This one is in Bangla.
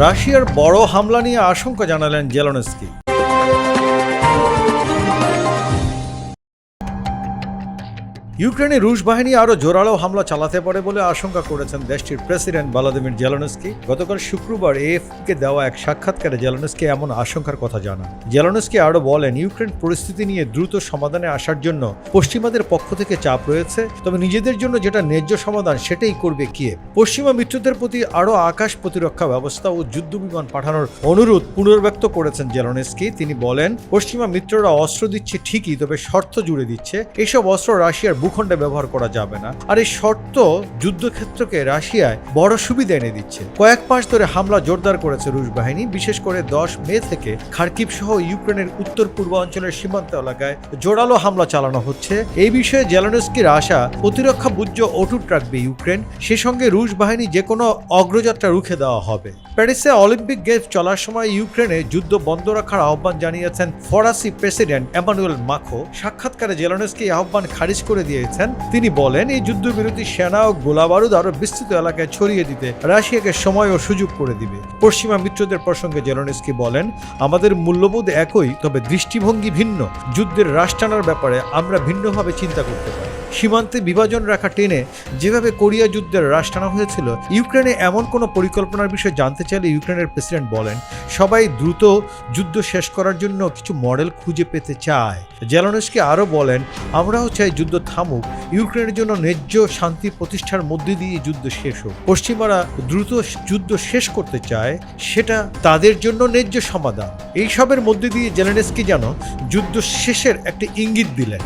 রাশিয়ার বড় হামলা নিয়ে আশঙ্কা জানালেন জেলনস্কি। ইউক্রেনে রুশ বাহিনী আরও জোরালো হামলা চালাতে পারে বলে আশঙ্কা করেছেন দেশটির প্রেসিডেন্ট ভলাদিমির জেলনস্কি। গতকাল শুক্রবার এএফকে দেওয়া এক সাক্ষাৎকারে জেলনস্কি এমন আশঙ্কার কথা জানান। জেলনস্কি আরও বলেন, ইউক্রেন পরিস্থিতি নিয়ে দ্রুত সমাধানে আসার জন্য পশ্চিমাদের পক্ষ থেকে চাপ রয়েছে, তবে নিজেদের জন্য যেটা ন্যায্য সমাধান সেটাই করবে কিয়েভ। পশ্চিমা মিত্রদের প্রতি আরও আকাশ প্রতিরক্ষা ব্যবস্থা ও যুদ্ধ বিমান পাঠানোর অনুরোধ পুনর্ব্যক্ত করেছেন জেলনস্কি। তিনি বলেন, পশ্চিমা মিত্ররা অস্ত্র দিচ্ছে ঠিকই, তবে শর্ত জুড়ে দিচ্ছে। এসব অস্ত্র রাশিয়ার ভূখণ্ডে ব্যবহার করা যাবে না। আর এই শর্ত যুদ্ধক্ষেত্রকে রাশিয়ায় বড় সুবিধা এনে দিচ্ছে। কয়েক মাস ধরে হামলা জোরদার করেছে রুশ বাহিনী, বিশেষ করে দশ মে থেকে খার্কিব সহ ইউক্রেনের উত্তর পূর্বাঞ্চলের সীমান্ত এলাকায় জোরালো হামলা চালানো হচ্ছে। এই বিষয়ে জেলানস্কির আশা, প্রতিরক্ষা বুজ্জ অটুট রাখবে ইউক্রেন। সে সঙ্গে রুশ বাহিনী যে কোনো অগ্রযাত্রা রুখে দেওয়া হবে। প্যারিসে অলিম্পিক গেমস চলার সময় ইউক্রেনে যুদ্ধ বন্ধ রাখার আহ্বান জানিয়েছেন ফরাসি প্রেসিডেন্ট এমানুয়েল মাখো। সাক্ষাৎকারে জেলনস্কি আহ্বান খারিজ করে দিয়েছেন। তিনি বলেন, এই যুদ্ধবিরতি সেনা ও গোলাবারুদ আরও বিস্তৃত এলাকায় ছড়িয়ে দিতে রাশিয়াকে সময় ও সুযোগ করে দিবে। পশ্চিমা মিত্রদের প্রসঙ্গে জেলনেস্কি বলেন, আমাদের মূল্যবোধ একই, তবে দৃষ্টিভঙ্গি ভিন্ন। যুদ্ধের রাশ টানার ব্যাপারে আমরা ভিন্নভাবে চিন্তা করতে পারি। সীমান্তে বিভাজন রাখা টেনে যেভাবে কোরিয়া যুদ্ধের হ্রাস টানা হয়েছিল, ইউক্রেনে এমন কোনো পরিকল্পনার বিষয়ে জানতে চাইলে ইউক্রেনের প্রেসিডেন্ট বলেন, সবাই দ্রুত যুদ্ধ শেষ করার জন্য কিছু মডেল খুঁজে পেতে চায়। জেলনস্কি আরও বলেন, আমরাও চাই যুদ্ধ থামুক, ইউক্রেনের জন্য ন্যায্য শান্তি প্রতিষ্ঠার মধ্যে দিয়ে যুদ্ধ শেষ হোক। পশ্চিমারা দ্রুত যুদ্ধ শেষ করতে চায়, সেটা তাদের জন্য ন্যায্য সমাধান। এইসবের মধ্যে দিয়ে জেলেনস্কি যেন যুদ্ধ শেষের একটি ইঙ্গিত দিলেন।